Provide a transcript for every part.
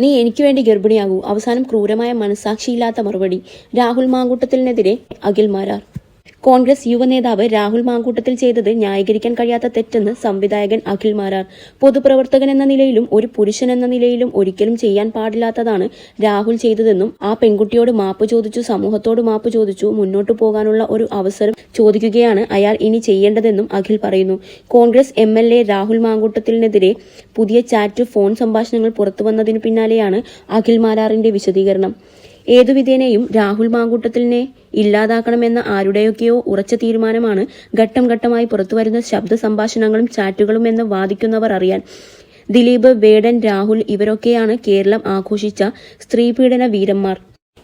നീ എനിക്ക് വേണ്ടി ഗർഭിണിയാകൂ. അവസാനം ക്രൂരമായ മനസാക്ഷിയില്ലാത്ത മറുപടി രാഹുൽ മാങ്കൂട്ടത്തിനെതിരെ അഖിൽ മാരാർ. കോൺഗ്രസ് യുവനേതാവ് രാഹുൽ മാങ്കൂട്ടത്തിൽ ചെയ്തത് ന്യായീകരിക്കാൻ കഴിയാത്ത തെറ്റെന്ന് സംവിധായകൻ അഖിൽ മാരാർ. പൊതുപ്രവർത്തകൻ എന്ന നിലയിലും ഒരു പുരുഷൻ എന്ന നിലയിലും ഒരിക്കലും ചെയ്യാൻ പാടില്ലാത്തതാണ് രാഹുൽ ചെയ്തതെന്നും ആ പെൺകുട്ടിയോട് മാപ്പ് ചോദിച്ചു സമൂഹത്തോട് മാപ്പ് ചോദിച്ചു മുന്നോട്ടു പോകാനുള്ള ഒരു അവസരം ചോദിക്കുകയാണ് അയാൾ ഇനി ചെയ്യേണ്ടതെന്നും അഖിൽ പറയുന്നു. Congress M L A Rahul മാങ്കൂട്ടത്തിനെതിരെ പുതിയ ചാറ്റ് ഫോൺ സംഭാഷണങ്ങൾ പുറത്തുവന്നതിനു പിന്നാലെയാണ് അഖിൽ മാരാറിന്റെ വിശദീകരണം. ഏതുവിധേനയും രാഹുൽ മാങ്കൂട്ടത്തിലിനെ ഇല്ലാതാക്കണമെന്ന ആരുടെയൊക്കെയോ ഉറച്ച തീരുമാനമാണ് ഘട്ടം ഘട്ടമായി പുറത്തുവരുന്ന ശബ്ദ സംഭാഷണങ്ങളും ചാറ്റുകളും എന്ന് വാദിക്കുന്നവർ അറിയാൻ. ദിലീപ് വേടൻ രാഹുൽ ഇവരൊക്കെയാണ് കേരളം ആഘോഷിച്ച സ്ത്രീപീഡന വീരന്മാർ.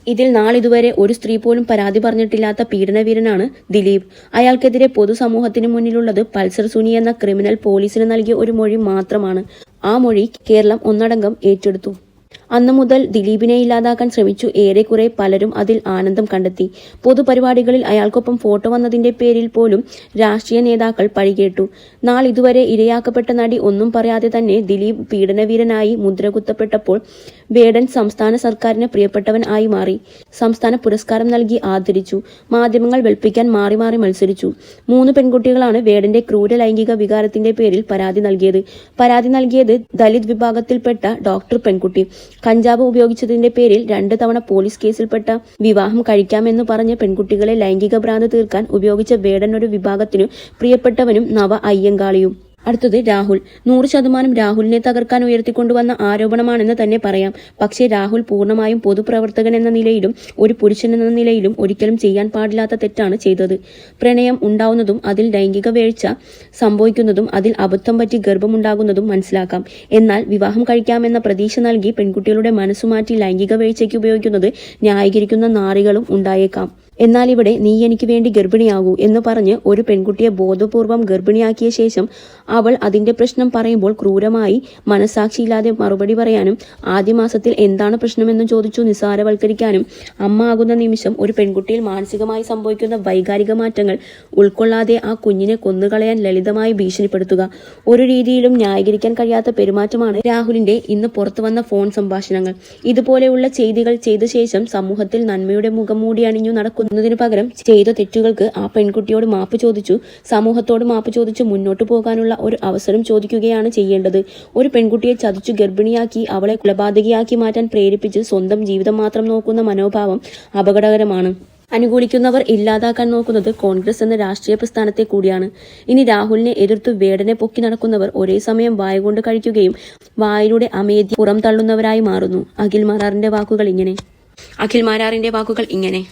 ഇതിൽ നാളിതുവരെ ഒരു സ്ത്രീ പോലും പരാതി പറഞ്ഞിട്ടില്ലാത്ത പീഡനവീരനാണ് ദിലീപ്. അയാൾക്കെതിരെ പൊതുസമൂഹത്തിന് മുന്നിലുള്ളത് പൾസർ സുനി എന്ന ക്രിമിനൽ പോലീസിന് നൽകിയ ഒരു മൊഴി മാത്രമാണ്. ആ മൊഴി കേരളം ഒന്നടങ്കം ഏറ്റെടുത്തു. അന്നു മുതൽ ദിലീപിനെ ഇല്ലാതാക്കാൻ ശ്രമിച്ചു ഏറെക്കുറെ പലരും അതിൽ ആനന്ദം കണ്ടെത്തി. പൊതുപരിപാടികളിൽ അയാൾക്കൊപ്പം ഫോട്ടോ വന്നതിന്റെ പേരിൽ പോലും രാഷ്ട്രീയ നേതാക്കൾ പഴികേട്ടു. നാളിതുവരെ ഇരയാക്കപ്പെട്ട നടി ഒന്നും പറയാതെ തന്നെ ദിലീപ് പീഡനവീരനായി മുദ്രകുത്തപ്പെട്ടപ്പോൾ വേടൻ സംസ്ഥാന സർക്കാരിന് പ്രിയപ്പെട്ടവൻ ആയി മാറി. സംസ്ഥാന പുരസ്കാരം നൽകി ആദരിച്ചു. മാധ്യമങ്ങൾ വെളുപ്പിക്കാൻ മാറി മാറി മത്സരിച്ചു. മൂന്ന് പെൺകുട്ടികളാണ് വേടന്റെ ക്രൂര ലൈംഗിക വികാരത്തിന്റെ പേരിൽ പരാതി നൽകിയത്. പരാതി നൽകിയത് ദലിത് വിഭാഗത്തിൽപ്പെട്ട ഡോക്ടർ പെൺകുട്ടി. കഞ്ചാവ് ഉപയോഗിച്ചതിന്റെ പേരിൽ രണ്ട് തവണ പോലീസ് കേസിൽപ്പെട്ട വിവാഹം കഴിക്കാമെന്ന് പറഞ്ഞ് പെൺകുട്ടികളെ ലൈംഗിക ഭ്രാന്ത് തീർക്കാൻ ഉപയോഗിച്ച വേടനൊരു വിഭാഗത്തിനു പ്രിയപ്പെട്ടവനും നവ അയ്യങ്കാളിയും. അടുത്തത് രാഹുൽ. നൂറ് ശതമാനം രാഹുലിനെ തകർക്കാൻ ഉയർത്തിക്കൊണ്ടുവന്ന ആരോപണമാണെന്ന് തന്നെ പറയാം. പക്ഷേ രാഹുൽ പൂർണമായും പൊതുപ്രവർത്തകൻ എന്ന നിലയിലും ഒരു പുരുഷൻ എന്ന നിലയിലും ഒരിക്കലും ചെയ്യാൻ പാടില്ലാത്ത തെറ്റാണ് ചെയ്തത്. പ്രണയം ഉണ്ടാവുന്നതും അതിൽ ലൈംഗിക വീഴ്ച സംഭവിക്കുന്നതും അതിൽ അബദ്ധം പറ്റി ഗർഭമുണ്ടാകുന്നതും മനസ്സിലാക്കാം. എന്നാൽ വിവാഹം കഴിക്കാമെന്ന പ്രതീക്ഷ നൽകി പെൺകുട്ടികളുടെ മനസ്സുമാറ്റി ലൈംഗിക വീഴ്ചയ്ക്ക് ഉപയോഗിക്കുന്നത് ന്യായീകരിക്കുന്ന നാറികളും ഉണ്ടായേക്കാം. എന്നാൽ ഇവിടെ നീ എനിക്ക് വേണ്ടി ഗർഭിണിയാകൂ എന്ന് പറഞ്ഞ് ഒരു പെൺകുട്ടിയെ ബോധപൂർവം ഗർഭിണിയാക്കിയ ശേഷം അവൾ അതിന്റെ പ്രശ്നം പറയുമ്പോൾ ക്രൂരമായി മനസാക്ഷിയില്ലാതെ മറുപടി പറയാനും ആദ്യ മാസത്തിൽ എന്താണ് പ്രശ്നമെന്ന് ചോദിച്ചു നിസ്സാരവൽക്കരിക്കാനും അമ്മ ആകുന്ന നിമിഷം ഒരു പെൺകുട്ടിയിൽ മാനസികമായി സംഭവിക്കുന്ന വൈകാരിക മാറ്റങ്ങൾ ഉൾക്കൊള്ളാതെ ആ കുഞ്ഞിനെ കൊന്നുകളയാൻ ലളിതമായി ഭീഷണിപ്പെടുത്തുക. ഒരു രീതിയിലും ന്യായീകരിക്കാൻ കഴിയാത്ത പെരുമാറ്റമാണ് രാഹുലിന്റെ ഇന്ന് പുറത്തു വന്ന ഫോൺ സംഭാഷണങ്ങൾ. ഇതുപോലെയുള്ള ചെയ്തികൾ ചെയ്ത ശേഷം സമൂഹത്തിൽ നന്മയുടെ മുഖം മൂടി അണിഞ്ഞു നടക്കുന്നതിനു പകരം ചെയ്ത തെറ്റുകൾക്ക് ആ പെൺകുട്ടിയോട് മാപ്പ് ചോദിച്ചു സമൂഹത്തോട് മാപ്പ് ചോദിച്ചു മുന്നോട്ട് പോകാനുള്ള ഒരു അവസരം ചോദിക്കുകയാണ് ചെയ്യേണ്ടത്. ഒരു പെൺകുട്ടിയെ ചതിച്ചു ഗർഭിണിയാക്കി അവളെ കുലപാതകിയാക്കി മാറ്റാൻ പ്രേരിപ്പിച്ച് സ്വന്തം ജീവിതം മാത്രം നോക്കുന്ന മനോഭാവം അപകടകരമാണ്. അനുകൂലിക്കുന്നവർ ഇല്ലാതാക്കാൻ നോക്കുന്നത് കോൺഗ്രസ് എന്ന രാഷ്ട്രീയ പ്രസ്ഥാനത്തെ കൂടിയാണ്. ഇനി രാഹുലിനെ എതിർത്ത് വേടനെ പൊക്കി നടക്കുന്നവർ ഒരേ സമയം വായ കൊണ്ട് കഴിക്കുകയും വായിലൂടെ അമേദ്യം പുറം തള്ളുന്നവരായി മാറുന്നു. അഖിൽ മാരാറിന്റെ വാക്കുകൾ ഇങ്ങനെ. അഖിൽ മാരാറിന്റെ വാക്കുകൾ ഇങ്ങനെ.